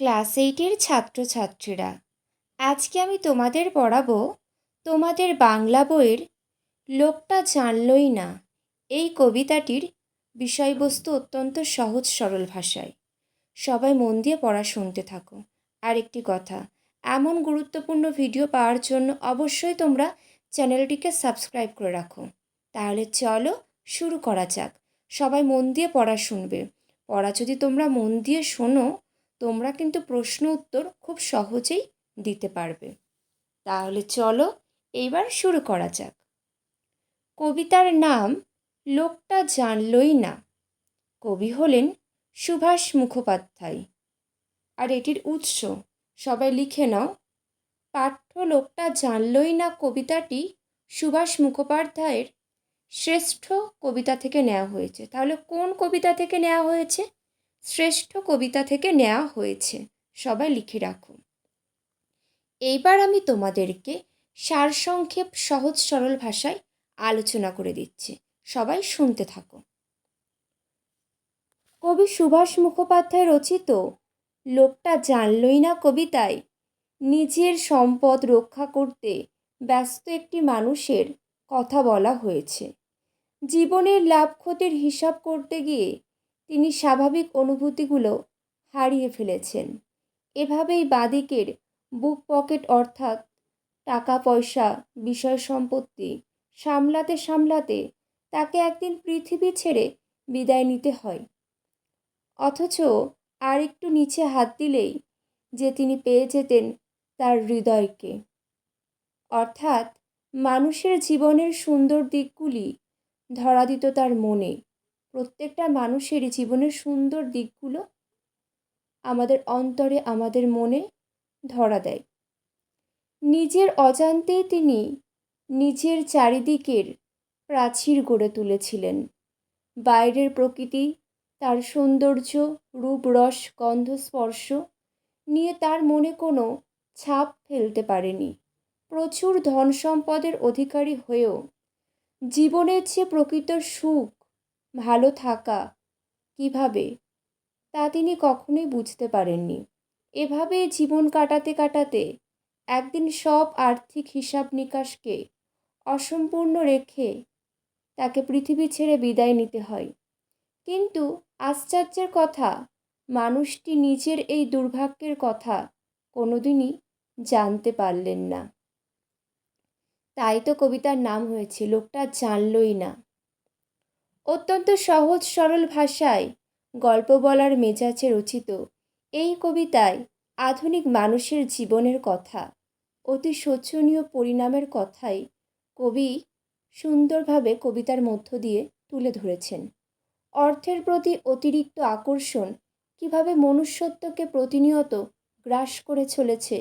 Class এইটের ছাত্রছাত্রীরা, আজকে আমি তোমাদের পড়াবো তোমাদের বাংলা বইয়ের লোকটা জানলই না এই কবিতাটির বিষয়বস্তু অত্যন্ত সহজ সরল ভাষায়। সবাই মন দিয়ে পড়া শুনতে থাকো। আর একটি কথা, এমন গুরুত্বপূর্ণ ভিডিও পাওয়ার জন্য অবশ্যই তোমরা চ্যানেলটিকে সাবস্ক্রাইব করে রাখো। তাহলে চলো শুরু করা যাক। সবাই মন দিয়ে পড়া শুনবে। পড়া যদি তোমরা মন দিয়ে শোনো তোমরা কিন্তু প্রশ্ন উত্তর খুব সহজেই দিতে পারবে। তাহলে চলো এইবার শুরু করা যাক। কবিতার নাম লোকটা জানলই না। কবি হলেন সুভাষ মুখোপাধ্যায়। আর এটির উৎস সবাই লিখে নাও। পাঠ্য লোকটা জানলই না কবিতাটি সুভাষ মুখোপাধ্যায়ের শ্রেষ্ঠ কবিতা থেকে নেওয়া হয়েছে। তাহলে কোন কবিতা থেকে নেওয়া হয়েছে? শ্রেষ্ঠ কবিতা থেকে নেওয়া হয়েছে। সবাই লিখে রাখো এইবার আমি তোমাদেরকে সারসংক্ষেপ, সহজ, সরল ভাষায় আলোচনা করে দিচ্ছি। সবাই শুনতে থাকো। কবি সুভাষ মুখোপাধ্যায় রচিত, লোকটা জানলই না কবিতায়, নিজের সম্পদ রক্ষা করতে ব্যস্ত একটি মানুষের কথা বলা হয়েছে। জীবনের লাভ ক্ষতির হিসাব করতে গিয়ে তিনি স্বাভাবিক অনুভূতিগুলো হারিয়ে ফেলেছেন। এভাবেই বাদিকের বুক পকেট অর্থাৎ টাকা পয়সা বিষয় সম্পত্তি সামলাতে সামলাতে তাকে একদিন পৃথিবী ছেড়ে বিদায় নিতে হয়। অথচ আর একটু নিচে হাত দিলেই যে তিনি পেয়ে যেতেন তার হৃদয়কে। অর্থাৎ মানুষের জীবনের সুন্দর দিকগুলি ধরা দিত তার মনে। প্রত্যেকটা মানুষেরই জীবনের সুন্দর দিকগুলো আমাদের অন্তরে, আমাদের মনে ধরা দেয়। নিজের অজান্তেই তিনি নিজের চারিদিকের প্রাচীর গড়ে তুলেছিলেন। বাইরের প্রকৃতি, তার সৌন্দর্য, রূপ, রস, গন্ধ, স্পর্শ নিয়ে তার মনে কোনো ছাপ ফেলতে পারেনি। প্রচুর ধন সম্পদের অধিকারী হয়েও জীবনের যে প্রকৃত সুখ ভালো থাকা। কীভাবে? তা তিনি কখনোই বুঝতে পারেননি। এভাবে জীবন কাটাতে কাটাতে একদিন সব আর্থিক হিসাব নিকাশকে অসম্পূর্ণ রেখে তাকে পৃথিবী ছেড়ে বিদায় নিতে হয়। কিন্তু আশ্চর্যের কথা, মানুষটি নিজের এই দুর্ভাগ্যের কথা কোনোদিনই জানতে পারলেন না। তাই তো কবিতার নাম হয়েছে, লোকটা জানলই না। অত্যন্ত সহজ, সরল ভাষায় গল্প বলার মেজাজে রচিত এই কবিতায় আধুনিক মানুষের জীবনের কথা, অতি শোচনীয় পরিণামের কথাই কবি সুন্দরভাবে কবিতার মধ্য দিয়ে তুলে ধরেছেন। অর্থের প্রতি অতিরিক্ত আকর্ষণ কীভাবে মনুষ্যত্বকে প্রতিনিয়ত গ্রাস করে চলেছে,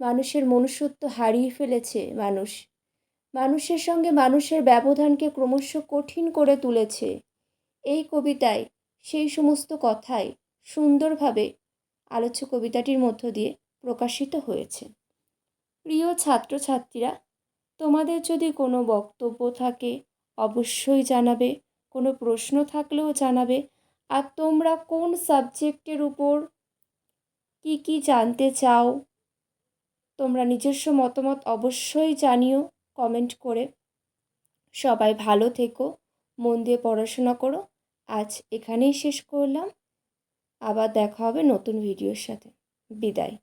মানুষের মনুষ্যত্ব হারিয়ে ফেলেছে মানুষ মানুষের সঙ্গে মানুষের ব্যবধানকে ক্রমশ কঠিন করে তুলেছে। এই কবিতায় সেই সমস্ত কথাই সুন্দরভাবে আলোচ্য কবিতাটির মধ্য দিয়ে প্রকাশিত হয়েছে। প্রিয় ছাত্রছাত্রীরা, তোমাদের যদি কোনো বক্তব্য থাকে, অবশ্যই জানাবে। কোনো প্রশ্ন থাকলেও জানাবে। আর তোমরা কোন সাবজেক্টের উপর কি কি জানতে চাও, তোমরা নিজস্ব মতামত অবশ্যই জানিও। কমেন্ট করে, সবাই ভালো থেকো, মন দিয়ে পড়াশোনা করো। আজ এখানেই শেষ করলাম। আবার দেখা হবে নতুন ভিডিওর সাথে। বিদায়।